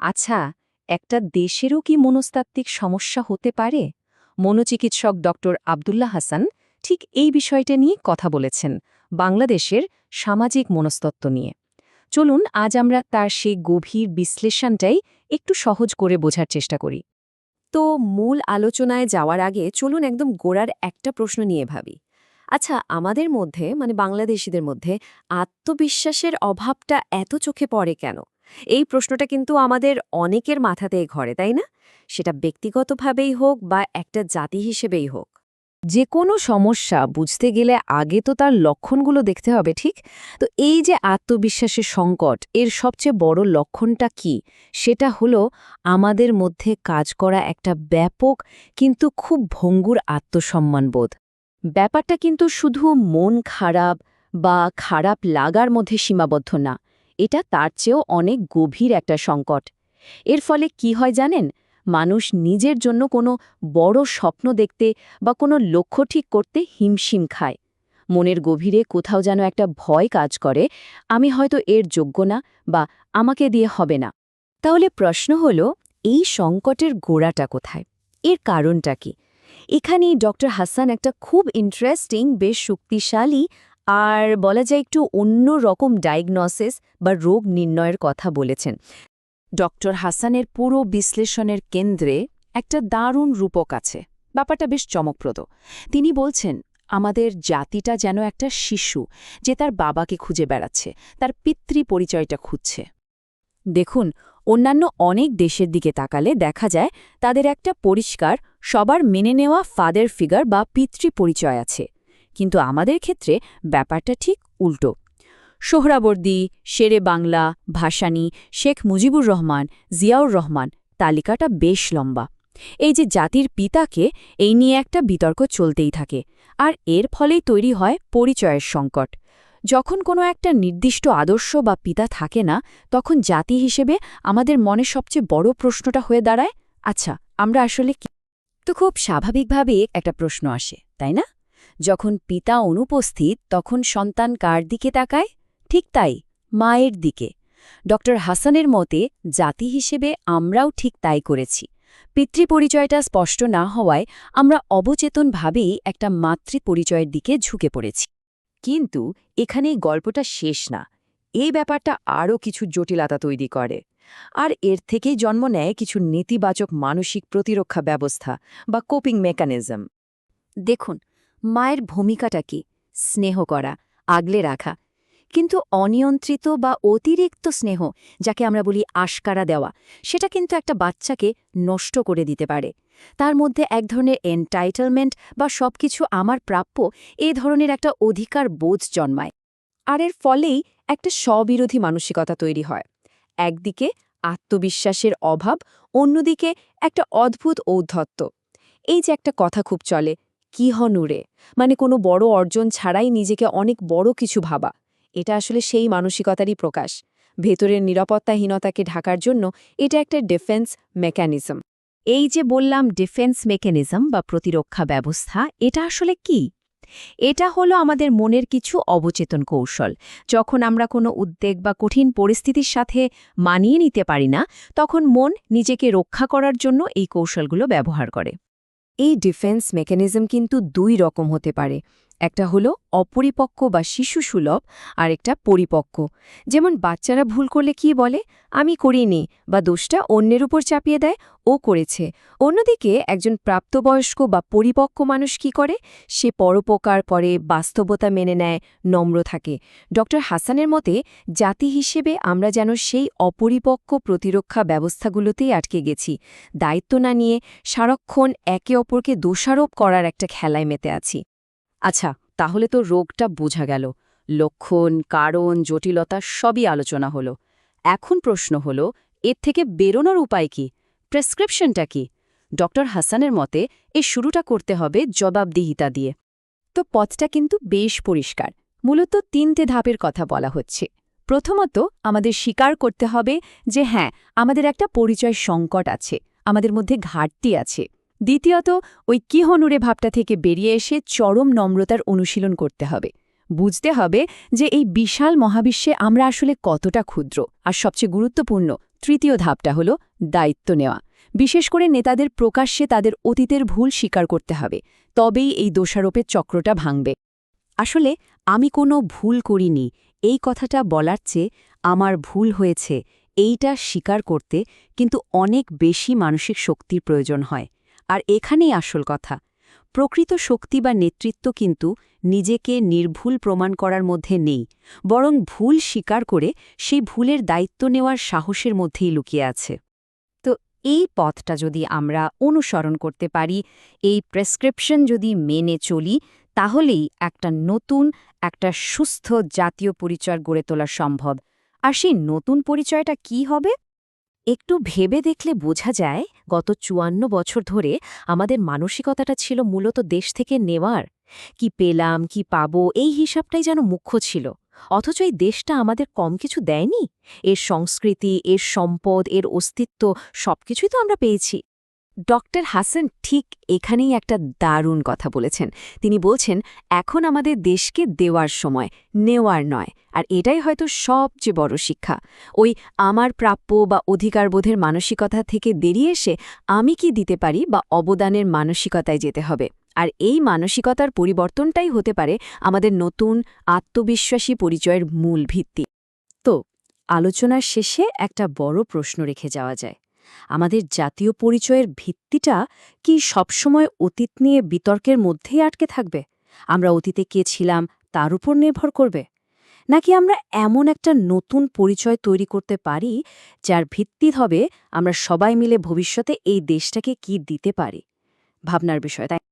আচ্ছা একটা দেশেরও কি মনস্তাত্ত্বিক সমস্যা হতে পারে? মনোচিকিৎসক ডক্টর আবদুল্লাহ হাসান ঠিক এই বিষয়টা নিয়ে কথা বলেছেন বাংলাদেশের সামাজিক মনস্তত্ত্ব নিয়ে। চলুন, আজ আমরা তার সেই গভীর বিশ্লেষণটাই একটু সহজ করে বোঝার চেষ্টা করি। তো মূল আলোচনায় যাওয়ার আগে চলুন একদম গোড়ার একটা প্রশ্ন নিয়ে ভাবি। আচ্ছা আমাদের মধ্যে মানে বাংলাদেশিদের মধ্যে আত্মবিশ্বাসের অভাবটা এত চোখে পড়ে কেন? এই প্রশ্নটা কিন্তু আমাদের অনেকের মাথাতেই ঘরে, তাই না? সেটা ব্যক্তিগতভাবেই হোক বা একটা জাতি হিসেবেই হোক। যে কোনো সমস্যা বুঝতে গেলে আগে তো তার লক্ষণগুলো দেখতে হবে, ঠিক? তো এই যে আত্মবিশ্বাসের সংকট, এর সবচেয়ে বড় লক্ষণটা কি? সেটা হলো আমাদের মধ্যে কাজ করা একটা ব্যাপক কিন্তু খুব ভঙ্গুর আত্মসম্মানবোধ ব্যাপারটা কিন্তু শুধু মন খারাপ বা খারাপ লাগার মধ্যে সীমাবদ্ধ না। এটা তার চেয়েও অনেক গভীর একটা সংকট। এর ফলে কি হয় জানেন? মানুষ নিজের জন্য কোনো বড় স্বপ্ন দেখতে বা কোনো লক্ষ্য ঠিক করতে হিমশিম খায়। মনের গভীরে কোথাও যেন একটা ভয় কাজ করে, আমি হয়তো এর যোগ্য না বা আমাকে দিয়ে হবে না। তাহলে প্রশ্ন হল, এই সংকটের গোড়াটা কোথায়? এর কারণটা কি? এখানেই ডক্টর হাসান একটা খুব ইন্টারেস্টিং বেশ শক্তিশালী আর বলা যায় একটু অন্য রকম ডায়াগনসিস বা রোগ নির্ণয়ের কথা বলেছেন। ডক্টর হাসানের পুরো বিশ্লেষণের কেন্দ্রে একটা দারুণ রূপক আছে। ব্যাপারটা বেশ চমকপ্রদ। তিনি বলছেন, আমাদের জাতিটা যেন একটা শিশু যে তার বাবাকে খুঁজে বেড়াচ্ছে, তার পিতৃ পরিচয়টা খুঁজছে। দেখুন, অন্যান্য অনেক দেশের দিকে তাকালে দেখা যায় তাদের একটা পরিষ্কার, সবার মেনে নেওয়া ফাদার ফিগার বা পিতৃ পরিচয় আছে। কিন্তু আমাদের ক্ষেত্রে ব্যাপারটা ঠিক উল্টো। সোহরাবর্দী, শেরে বাংলা, ভাসানী, শেখ মুজিবুর রহমান, জিয়াউর রহমান, তালিকাটা বেশ লম্বা। এই যে জাতির পিতাকে, এই নিয়ে একটা বিতর্ক চলতেই থাকে। আর এর ফলেই তৈরি হয় পরিচয়ের সংকট। যখন কোনো একটা নির্দিষ্ট আদর্শ বা পিতা থাকে না, তখন জাতি হিসেবে আমাদের মনে সবচেয়ে বড় প্রশ্নটা হয়ে দাঁড়ায় আচ্ছা আমরা আসলে কি? তো খুব স্বাভাবিকভাবেই একটা প্রশ্ন আসে, তাই না? যখন পিতা অনুপস্থিত, তখন সন্তান কার দিকে তাকায়? ঠিক তাই, মায়ের দিকে। ড হাসানের মতে, জাতি হিসেবে আমরাও ঠিক তাই করেছি। পিতৃপরিচয়টা স্পষ্ট না হওয়ায় আমরা অবচেতনভাবেই একটা মাতৃপরিচয়ের দিকে ঝুঁকে পড়েছি। কিন্তু এখানেই গল্পটা শেষ না। এই ব্যাপারটা আরও কিছু জটিলতা তৈরি করে। আর এর থেকেই জন্ম নেয় কিছু নেতিবাচক মানসিক প্রতিরক্ষা ব্যবস্থা বা কোপিং মেকানিজম দেখুন মায়ের ভূমিকাটা কি? স্নেহ করা, আগলে রাখা। কিন্তু অনিয়ন্ত্রিত বা অতিরিক্ত স্নেহ, যাকে আমরা বলি আশকারা দেওয়া, সেটা কিন্তু একটা বাচ্চাকে নষ্ট করে দিতে পারে। তার মধ্যে এক ধরনের এন্টাইটেলমেন্ট বা সবকিছু আমার প্রাপ্য, এ ধরনের একটা অধিকার বোধ জন্মায়। আর এর ফলেই একটা স্ববিরোধী মানসিকতা তৈরি হয়। একদিকে আত্মবিশ্বাসের অভাব, অন্যদিকে একটা অদ্ভুত ঔদ্ধত্য। এই যে একটা কথা খুব চলে কি হনুরে মানে কোনো বড় অর্জন ছাড়াই নিজেকে অনেক বড় কিছু ভাবা। এটা আসলে সেই মানসিকতারই প্রকাশ। ভেতরের নিরাপত্তাহীনতাকে ঢাকার জন্য এটা একটা ডিফেন্স মেকানিজম। এই যে বললাম ডিফেন্স মেকানিজম বা প্রতিরক্ষা ব্যবস্থা, এটা আসলে কি? এটা হলো আমাদের মনের কিছু অবচেতন কৌশল। যখন আমরা কোনো উদ্বেগ বা কঠিন পরিস্থিতির সাথে মানিয়ে নিতে পারি না, তখন মন নিজেকে রক্ষা করার জন্য এই কৌশলগুলো ব্যবহার করে। এই ডিফেন্স মেকানিজম কিন্তু দুই রকম হতে পারে। একটা হলো অপরিপক্ক বা শিশু সুলভ, আর একটা পরিপক্ক। যেমন বাচ্চারা ভুল করলে কি বলে? আমি করিনি বা দোষটা অন্যের উপর চাপিয়ে দেয়, ও করেছে। অন্যদিকে একজন প্রাপ্তবয়স্ক বা পরিপক্ক মানুষ কি করে? সে পরোপকার করে, বাস্তবতা মেনে নেয়, নম্র থাকে। ড হাসানের মতে, জাতি হিসেবে আমরা যেন সেই অপরিপক্ক প্রতিরক্ষা ব্যবস্থাগুলোতেই আটকে গেছি। দায়িত্ব না নিয়ে সারাক্ষণ একে অপরকে দোষারোপ করার একটা খেলায় মেতে আছি। আচ্ছা তাহলে তো রোগটা বোঝা গেল। লক্ষণ, কারণ, জটিলতা সবই আলোচনা হলো। এখন প্রশ্ন হলো, এর থেকে বেরোনোর উপায় কি? প্রেসক্রিপশনটা কি? ডক্টর হাসানের মতে, এ শুরুটা করতে হবে জবাবদিহিতা দিয়ে। তো পথটা কিন্তু বেশ পরিষ্কার। মূলত তিনটে ধাপের কথা বলা হচ্ছে। প্রথমত, আমাদের স্বীকার করতে হবে যে হ্যাঁ আমাদের একটা পরিচয় সংকট আছে। আমাদের মধ্যে ঘাটতি আছে। দ্বিতীয়ত, ওই কিহনুরে ভাবটা থেকে বেরিয়ে এসে চরম নম্রতার অনুশীলন করতে হবে। বুঝতে হবে যে এই বিশাল মহাবিশ্বে আমরা আসলে কতটা ক্ষুদ্র। আর সবচেয়ে গুরুত্বপূর্ণ, তৃতীয় ধাপটা হলো দায়িত্ব নেওয়া। বিশেষ করে নেতাদের প্রকাশ্যে তাদের অতীতের ভুল স্বীকার করতে হবে। তবেই এই দোষারোপের চক্রটা ভাঙবে। আসলে, আমি কোনো ভুল করিনি। এই কথাটা বলার চেয়ে আমার ভুল হয়েছে। এইটা স্বীকার করতে কিন্তু অনেক বেশি মানসিক শক্তির প্রয়োজন হয়। আর এখানেই আসল কথা। প্রকৃত শক্তি বা নেতৃত্ব কিন্তু নিজেকে নির্ভুল প্রমাণ করার মধ্যে নেই, বরং ভুল স্বীকার করে সেই ভুলের দায়িত্ব নেওয়ার সাহসের মধ্যেই লুকিয়ে আছে। তো এই পথটা যদি আমরা অনুসরণ করতে পারি, এই প্রেসক্রিপশন যদি মেনে চলি, তাহলেই একটা নতুন, একটা সুস্থ জাতীয় পরিচয় গড়ে তোলা সম্ভব। আর সেই নতুন পরিচয়টা কি হবে? একটু ভেবে দেখলে বোঝা যায়, গত চুয়ান্ন বছর ধরে আমাদের মানসিকতাটা ছিল মূলত দেশ থেকে নেওয়ার। কি পেলাম, কি পাবো, এই হিসাবটাই যেন মুখ্য ছিল। অথচ এই দেশটা আমাদের কম কিছু দেয়নি। এর সংস্কৃতি, এর সম্পদ, এর অস্তিত্ব সবকিছুই তো আমরা পেয়েছি। ডক্টর হাসান ঠিক এখানেই একটা দারুণ কথা বলেছেন। তিনি বলছেন, এখন আমাদের দেশকে দেওয়ার সময়, নেওয়ার নয়। আর এটাই হয়তো সবচেয়ে বড় শিক্ষা। ওই আমার প্রাপ্য বা অধিকারবোধের মানসিকতা থেকে বেরিয়ে এসে আমি কি দিতে পারি বা অবদানের মানসিকতায় যেতে হবে? আর এই মানসিকতার পরিবর্তনটাই হতে পারে আমাদের নতুন আত্মবিশ্বাসী পরিচয়ের মূল ভিত্তি। তো, আলোচনার শেষে একটা বড় প্রশ্ন রেখে যাওয়া যায়। আমাদের জাতীয় পরিচয়ের ভিত্তিটা কি সবসময় অতীত নিয়ে বিতর্কের মধ্যেই আটকে থাকবে? আমরা অতীতে কে ছিলাম, তার উপর নির্ভর করবে? নাকি আমরা এমন একটা নতুন পরিচয় তৈরি করতে পারি, যার ভিত্তি হবে আমরা সবাই মিলে ভবিষ্যতে এই দেশটাকে কি দিতে পারি? ভাবনার বিষয়, তাই